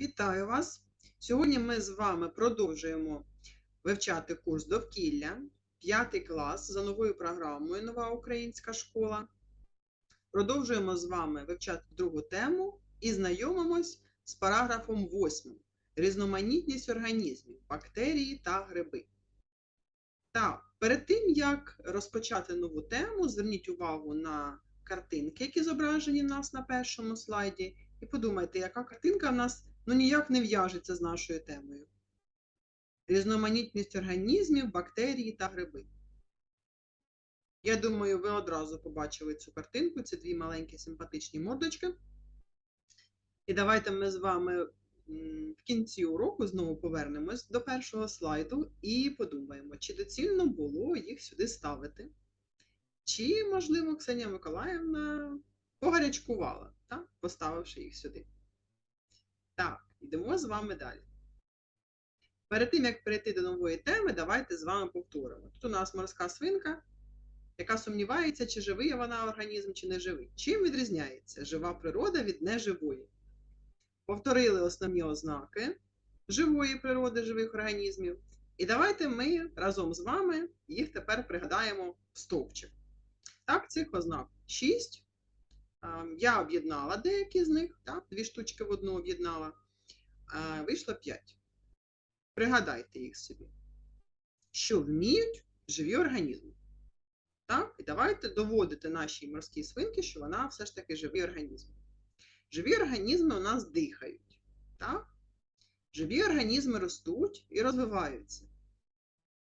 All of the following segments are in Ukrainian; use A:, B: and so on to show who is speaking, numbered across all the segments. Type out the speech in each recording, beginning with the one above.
A: Вітаю вас! Сьогодні ми з вами продовжуємо вивчати курс довкілля, п'ятий клас за новою програмою Нова Українська школа. Продовжуємо з вами вивчати другу тему і знайомимось з параграфом 8. Різноманітність організмів, бактерії та гриби. Так, перед тим, як розпочати нову тему, зверніть увагу на картинки, які зображені в нас на першому слайді, і подумайте, яка картинка в нас ну, ніяк не в'яжеться з нашою темою. Різноманітність організмів, бактерії та гриби. Я думаю, ви одразу побачили цю картинку. Це дві маленькі симпатичні мордочки. І давайте ми з вами в кінці уроку знову повернемось до першого слайду і подумаємо, чи доцільно було їх сюди ставити. Чи, можливо, Ксенія Миколаївна погарячкувала, так? поставивши їх сюди. Так, йдемо з вами далі. Перед тим, як перейти до нової теми, давайте з вами повторимо. Тут у нас морська свинка, яка сумнівається, чи живий вона організм, чи не живий. Чим відрізняється жива природа від неживої? Повторили основні ознаки живої природи живих організмів. І давайте ми разом з вами їх тепер пригадаємо в стовпчик. Так, цих ознак 6. Я об'єднала деякі з них, так, дві штучки в одну об'єднала. Вийшло 5. Пригадайте їх собі. Що вміють живі організми. Так, і давайте доводити нашій морській свинки, що вона все ж таки живий організм. Живі організми у нас дихають. Так? Живі організми ростуть і розвиваються.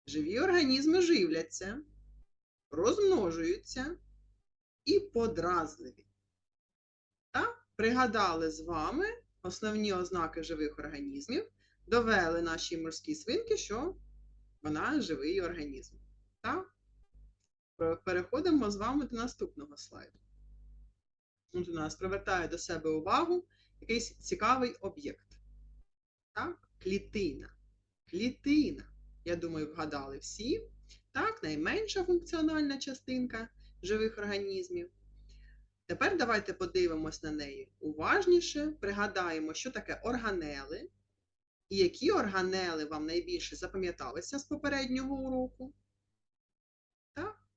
A: Живі організми живляться, розмножуються і подразливі. Пригадали з вами основні ознаки живих організмів, довели нашій морській свинки, що вона живий організм. Так? Переходимо з вами до наступного слайду. Тут у нас привертає до себе увагу якийсь цікавий об'єкт. Так? Клітина. Клітина. Я думаю, вгадали всі. Так, найменша функціональна частинка живих організмів. Тепер давайте подивимось на неї уважніше, пригадаємо, що таке органели, і які органели вам найбільше запам'яталися з попереднього уроку. Так?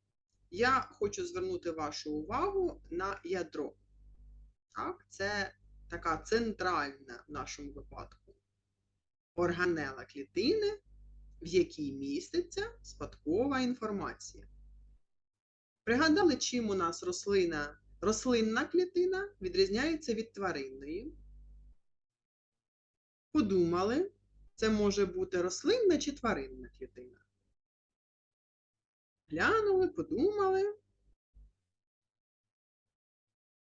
A: Я хочу звернути вашу увагу на ядро. Так? Це така центральна в нашому випадку органела клітини, в якій міститься спадкова інформація. Пригадали, чим у нас рослина, рослинна клітина відрізняється від тваринної. Подумали, це може бути рослинна чи тваринна клітина. Глянули, подумали.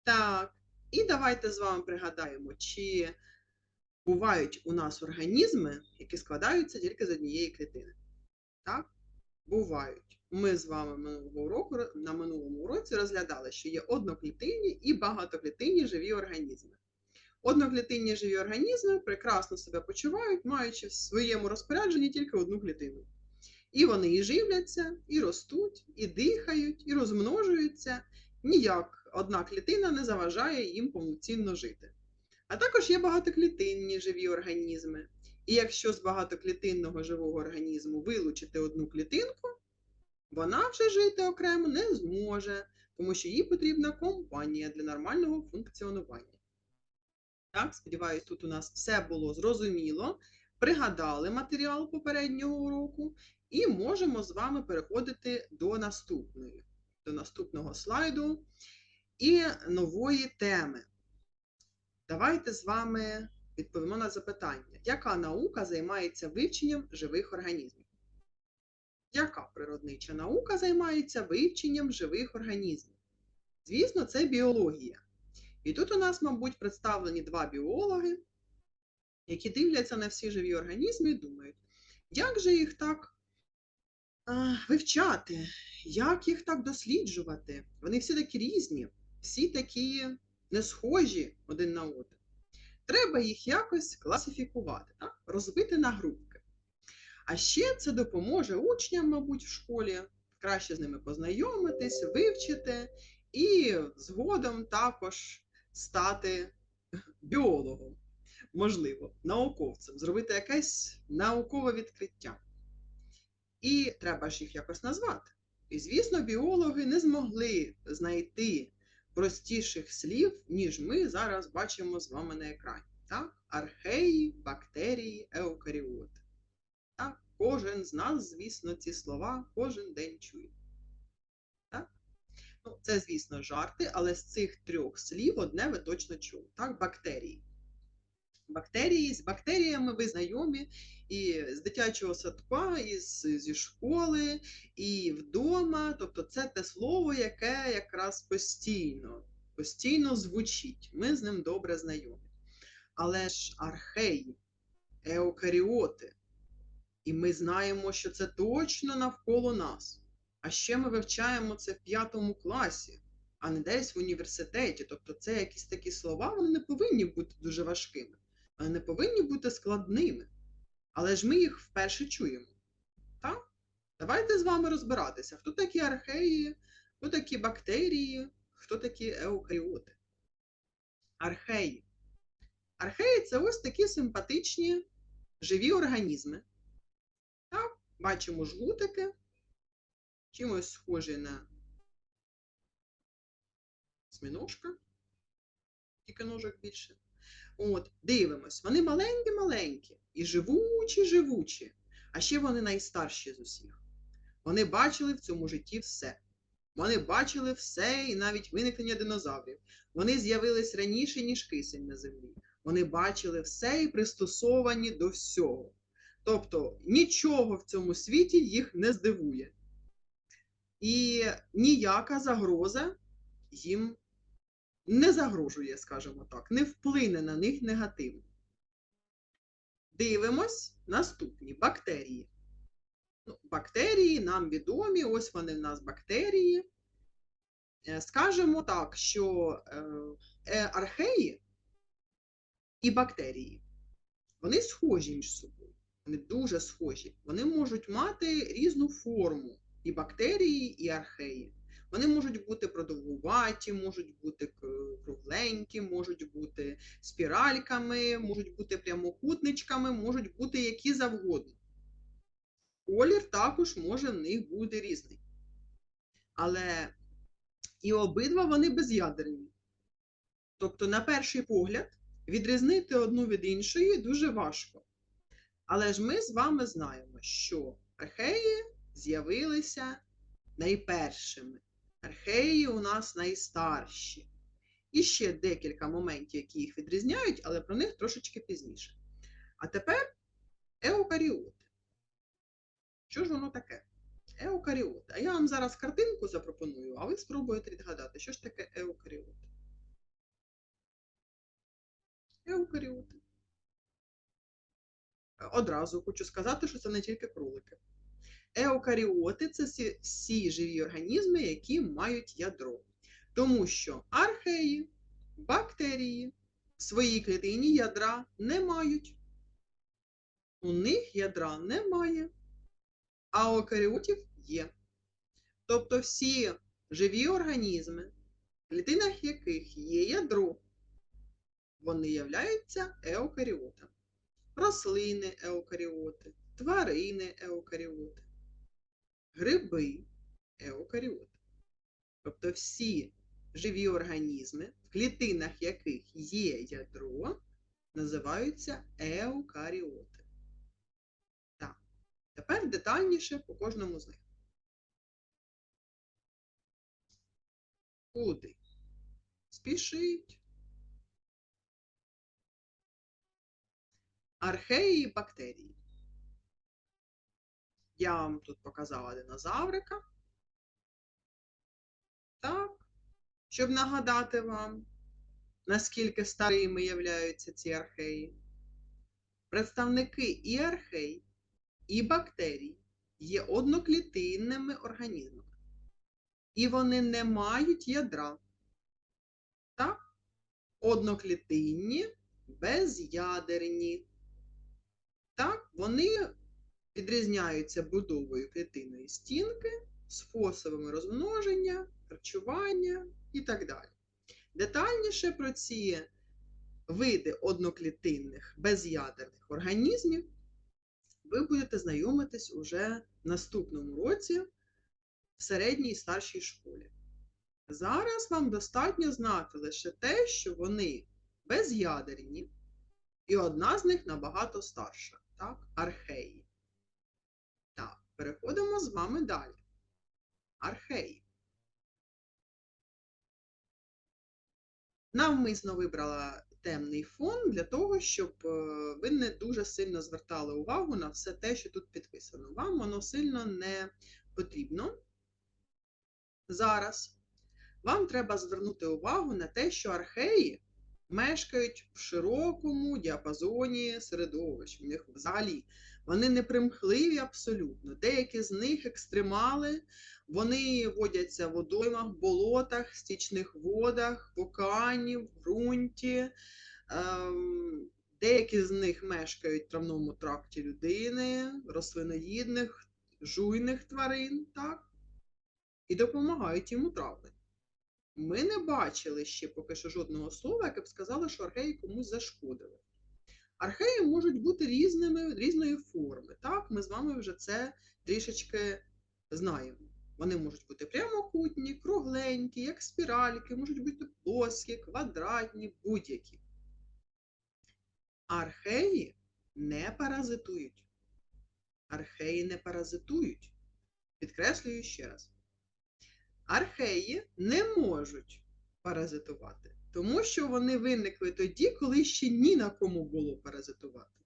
A: Так, і давайте з вами пригадаємо, чи бувають у нас організми, які складаються тільки з однієї клітини. Так? Бувають. Ми з вами минулого року, на минулому уроці розглядали, що є одноклітинні і багатоклітинні живі організми. Одноклітинні живі організми прекрасно себе почувають, маючи в своєму розпорядженні тільки одну клітину. І вони і живляться, і ростуть, і дихають, і розмножуються. Ніяк одна клітина не заважає їм повноцінно жити. А також є багатоклітинні живі організми. І якщо з багатоклітинного живого організму вилучити одну клітинку, вона вже жити окремо не зможе, тому що їй потрібна компанія для нормального функціонування. Так, сподіваюсь, тут у нас все було зрозуміло. Пригадали матеріал попереднього уроку і можемо з вами переходити до наступної, до наступного слайду і нової теми. Давайте з вами відповімо на запитання, яка наука займається вивченням живих організмів? Яка природнича наука займається вивченням живих організмів? Звісно, це біологія. І тут у нас, мабуть, представлені два біологи, які дивляться на всі живі організми і думають, як же їх так а, вивчати, як їх так досліджувати? Вони всі такі різні, всі такі не схожі один на один. Треба їх якось класифікувати, так? розбити на групки. А ще це допоможе учням, мабуть, в школі краще з ними познайомитись, вивчити і згодом також стати біологом. можливо, науковцем, зробити якесь наукове відкриття. І треба ж їх якось назвати. І, звісно, біологи не змогли знайти простіших слів, ніж ми зараз бачимо з вами на екрані. Так? Археї, бактерії, еукаріоти. Так? Кожен з нас, звісно, ці слова кожен день чує. Так? Ну, Це, звісно, жарти, але з цих трьох слів одне ви точно чули. Так? Бактерії. Бактерії, з бактеріями ви знайомі і з дитячого садка, і з, зі школи, і вдома. Тобто це те слово, яке якраз постійно, постійно звучить. Ми з ним добре знайомі. Але ж археї, еукаріоти, і ми знаємо, що це точно навколо нас. А ще ми вивчаємо це в п'ятому класі, а не десь в університеті. Тобто це якісь такі слова, вони не повинні бути дуже важкими, не повинні бути складними. Але ж ми їх вперше чуємо. Так? Давайте з вами розбиратися, хто такі археї, хто такі бактерії, хто такі еукаріоти. Археї. Археї це ось такі симпатичні живі організми. Так, бачимо жгутики, чимось схожі на сміножка, тільки ножок більше. От, дивимось, вони маленькі-маленькі і живучі-живучі, а ще вони найстарші з усіх. Вони бачили в цьому житті все. Вони бачили все і навіть виникнення динозаврів. Вони з'явились раніше, ніж кисень на землі. Вони бачили все і пристосовані до всього. Тобто нічого в цьому світі їх не здивує. І ніяка загроза їм не загрожує, скажімо так, не вплине на них негативно. Дивимось наступні бактерії. Ну, Бактерії нам відомі, ось вони в нас бактерії. Е, Скажемо так, що е, археї і бактерії, вони схожі між собою. Вони дуже схожі. Вони можуть мати різну форму і бактерії, і археї. Вони можуть бути продовгуваті, можуть бути кругленькі, можуть бути спіральками, можуть бути прямокутничками, можуть бути які завгодно. Колір також може в них бути різний. Але і обидва вони без'ядерні. Тобто, на перший погляд, відрізнити одну від іншої дуже важко. Але ж ми з вами знаємо, що археї з'явилися найпершими. Археї у нас найстарші. І ще декілька моментів, які їх відрізняють, але про них трошечки пізніше. А тепер еукаріоти. Що ж воно таке? Еукаріоти. А я вам зараз картинку запропоную, а ви спробуєте відгадати, що ж таке еукаріоти. Еукаріоти. Одразу хочу сказати, що це не тільки кролики. Еукаріоти це всі, живі організми, які мають ядро. Тому що археї, бактерії в своїй клітині ядра не мають. У них ядра немає, а у є. Тобто всі живі організми, в клітинах яких є ядро, вони являються еукаріотами. Рослини еукаріоти, тварини еукаріоти гриби, еукаріоти. Тобто всі живі організми, в клітинах яких є ядро, називаються еукаріоти. Так, тепер детальніше по кожному з них. Куди? Спішить. Археї і бактерії. Я вам тут показала динозаврика. Так, щоб нагадати вам, наскільки старими являються ці археї. Представники і архей, і бактерій є одноклітинними організмами. І вони не мають ядра. Так? Одноклітинні, безядерні. Так, вони відрізняються будовою клітинної стінки, способами розмноження, харчування і так далі. Детальніше про ці види одноклітинних без'ядерних організмів ви будете знайомитись уже в наступному році в середній і старшій школі. Зараз вам достатньо знати лише те, що вони без'ядерні, і одна з них набагато старша, так? археї. Переходимо з вами далі. Археї. Навмисно вибрала темний фон для того, щоб е, ви не дуже сильно звертали увагу на все те, що тут підписано. Вам воно сильно не потрібно зараз. Вам треба звернути увагу на те, що археї мешкають в широкому діапазоні середовищ. У них взагалі вони не примхливі абсолютно. Деякі з них екстремали, вони водяться в водоймах, болотах, стічних водах, в океані, в ґрунті. Ем, Деякі з них мешкають в травному тракті людини, рослиноїдних, жуйних тварин, так? І допомагають їм у. Ми не бачили ще поки що жодного слова, яке б сказало, що археї комусь зашкодили. Археї можуть бути різними, різної форми. Так, ми з вами вже це трішечки знаємо. Вони можуть бути прямокутні, кругленькі, як спіральки, можуть бути плоскі, квадратні, будь-які. Археї не паразитують. Археї не паразитують. Підкреслюю ще раз. Археї не можуть паразитувати, тому що вони виникли тоді, коли ще ні на кому було паразитувати.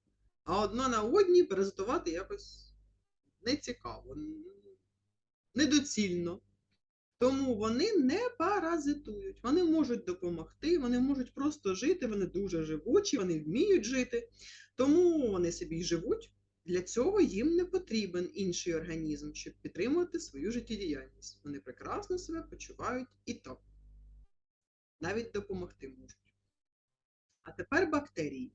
A: А одна на одній паразитувати якось не цікаво, недоцільно. Тому вони не паразитують, вони можуть допомогти, вони можуть просто жити, вони дуже живучі, вони вміють жити, тому вони собі живуть. Для цього їм не потрібен інший організм, щоб підтримувати свою життєдіяльність. Вони прекрасно себе почувають і так. Навіть допомогти можуть. А тепер бактерії.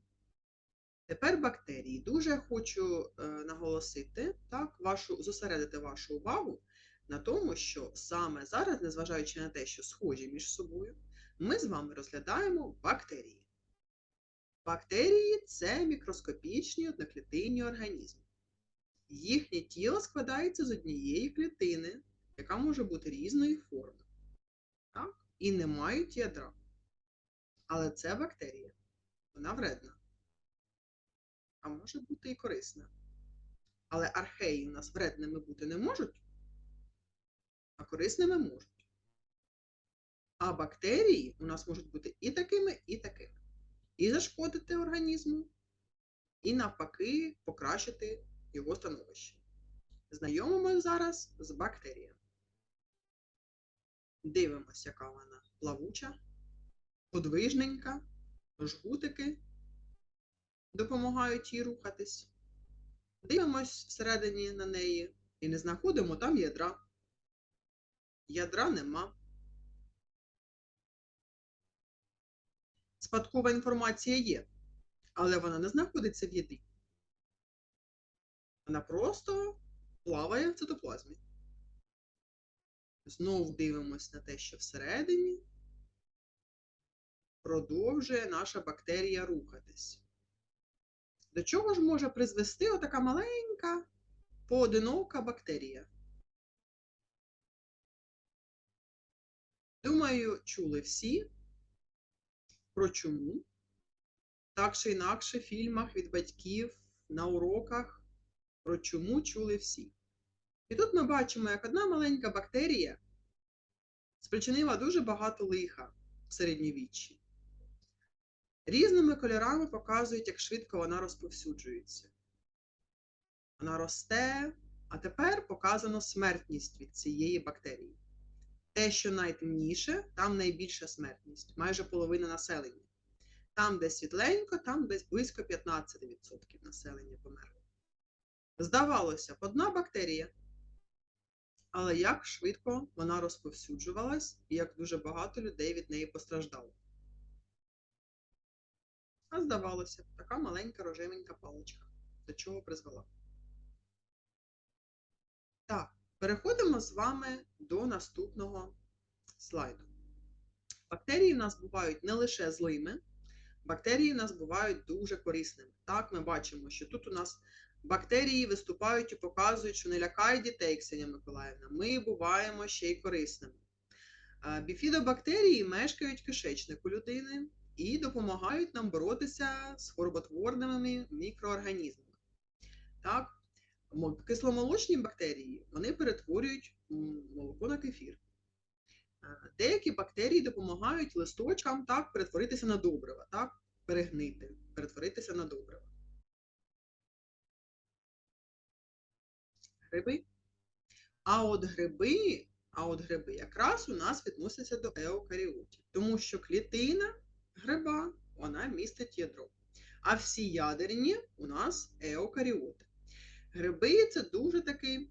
A: Тепер бактерії. Дуже хочу е, наголосити, так, вашу, зосередити вашу увагу на тому, що саме зараз, незважаючи на те, що схожі між собою, ми з вами розглядаємо бактерії. Бактерії це мікроскопічні одноклітинні організми. Їхнє тіло складається з однієї клітини, яка може бути різної форми. І не мають ядра. Але це бактерія. Вона вредна. А може бути і корисна. Але археї у нас вредними бути не можуть, а корисними можуть. А бактерії у нас можуть бути і такими, і такими і зашкодити організму, і навпаки покращити його становище. Знайомимо зараз з бактеріями. Дивимося, яка вона плавуча, подвижненька, жгутики допомагають їй рухатись. Дивимось всередині на неї і не знаходимо там ядра. Ядра нема. спадкова інформація є, але вона не знаходиться в ядрі. Вона просто плаває в цитоплазмі. Знову дивимось на те, що всередині продовжує наша бактерія рухатись. До чого ж може призвести отака маленька поодинока бактерія? Думаю, чули всі про чому. Так чи інакше, в фільмах від батьків на уроках про чому чули всі. І тут ми бачимо, як одна маленька бактерія спричинила дуже багато лиха в середньовіччі. Різними кольорами показують, як швидко вона розповсюджується. Вона росте, а тепер показано смертність від цієї бактерії. Те, що найтемніше, там найбільша смертність, майже половина населення. Там, де світленько, там десь близько 15% населення померло. Здавалося, б, одна бактерія. Але як швидко вона розповсюджувалась і як дуже багато людей від неї постраждало. А здавалося, така маленька рожевенька паличка. До чого призвела. Так. Переходимо з вами до наступного слайду. Бактерії в нас бувають не лише злими, бактерії в нас бувають дуже корисними. Так, ми бачимо, що тут у нас бактерії виступають і показують, що не лякають дітей, Ксенія Миколаївна. Ми буваємо ще й корисними. Біфідобактерії мешкають в кишечнику людини і допомагають нам боротися з хвороботворними мікроорганізмами. Так, кисломолочні бактерії вони перетворюють молоко на кефір. Деякі бактерії допомагають листочкам так перетворитися на добрива, так, перегнити, перетворитися на добрива. Гриби. А от гриби, а от гриби якраз у нас відносяться до еукаріотів, тому що клітина гриба вона містить ядро. А всі ядерні у нас еукаріоти. Гриби це дуже такий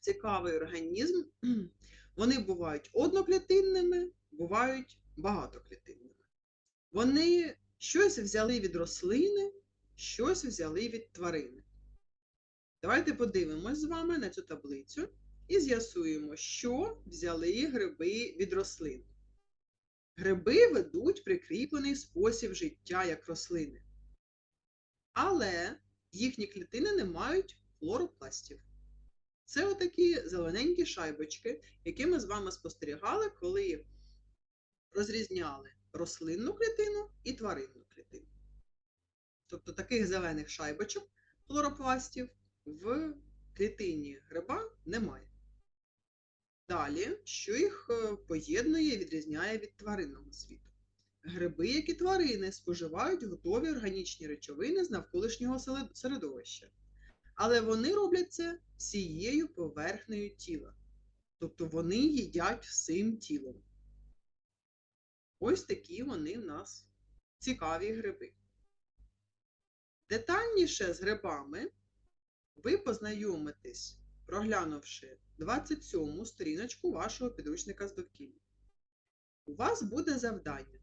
A: цікавий організм. Вони бувають одноклітинними, бувають багатоклітинними. Вони щось взяли від рослини, щось взяли від тварини. Давайте подивимось з вами на цю таблицю і з'ясуємо, що взяли гриби від рослин. Гриби ведуть прикріплений спосіб життя як рослини. Але їхні клітини не мають хлоропластів. Це отакі зелененькі шайбочки, які ми з вами спостерігали, коли розрізняли рослинну клітину і тваринну клітину. Тобто таких зелених шайбочок хлоропластів в клітині гриба немає. Далі, що їх е, поєднує і відрізняє від тваринного світу? Гриби, як і тварини, споживають готові органічні речовини з навколишнього середовища. Але вони роблять це всією поверхнею тіла. Тобто вони їдять всім тілом. Ось такі вони в нас цікаві гриби. Детальніше з грибами ви познайомитесь, проглянувши 27 сторіночку вашого підручника з довкілля. У вас буде завдання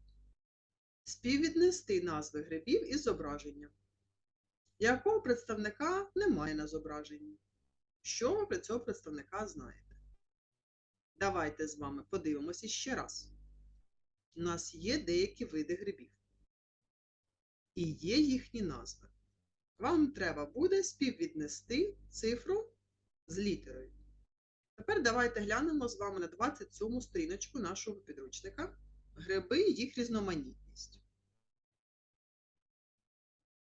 A: співвіднести назви грибів із зображенням. Якого представника немає на зображенні? Що ви про цього представника знаєте? Давайте з вами подивимося ще раз. У нас є деякі види грибів. І є їхні назви. Вам треба буде співвіднести цифру з літерою. Тепер давайте глянемо з вами на 27 сторіночку нашого підручника гриби і їх різноманітність.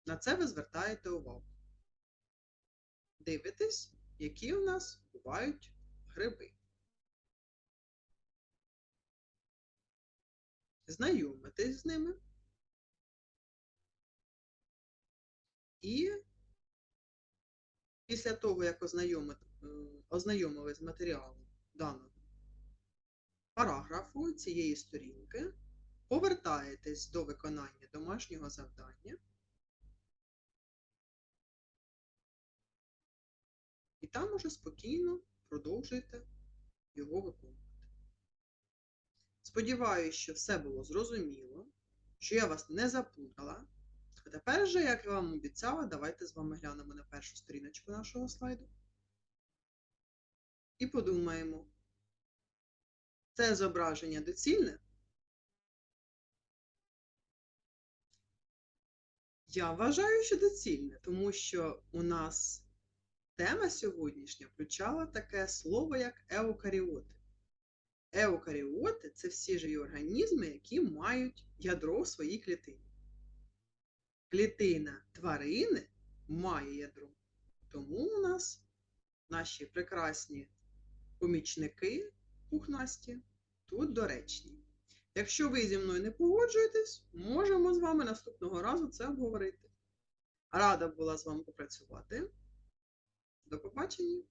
A: На це ви звертаєте увагу. Дивитесь, які у нас бувають гриби. Знайомитесь з ними. І після того, як ознайомити, е, ознайомили з матеріалом даного параграфу цієї сторінки, повертаєтесь до виконання домашнього завдання. І там уже спокійно продовжуйте його виконувати. Сподіваюсь, що все було зрозуміло, що я вас не заплутала. А тепер же, як я вам обіцяла, давайте з вами глянемо на першу сторіночку нашого слайду. І подумаємо, це зображення доцільне? Я вважаю, що доцільне, тому що у нас тема сьогоднішня включала таке слово, як еукаріоти. Еукаріоти це всі живі організми, які мають ядро в своїй клітині. Клітина тварини має ядро. Тому у нас наші прекрасні помічники пухнасті тут доречні. Якщо ви зі мною не погоджуєтесь, можемо з вами наступного разу це обговорити. Рада була з вами попрацювати. До побачення!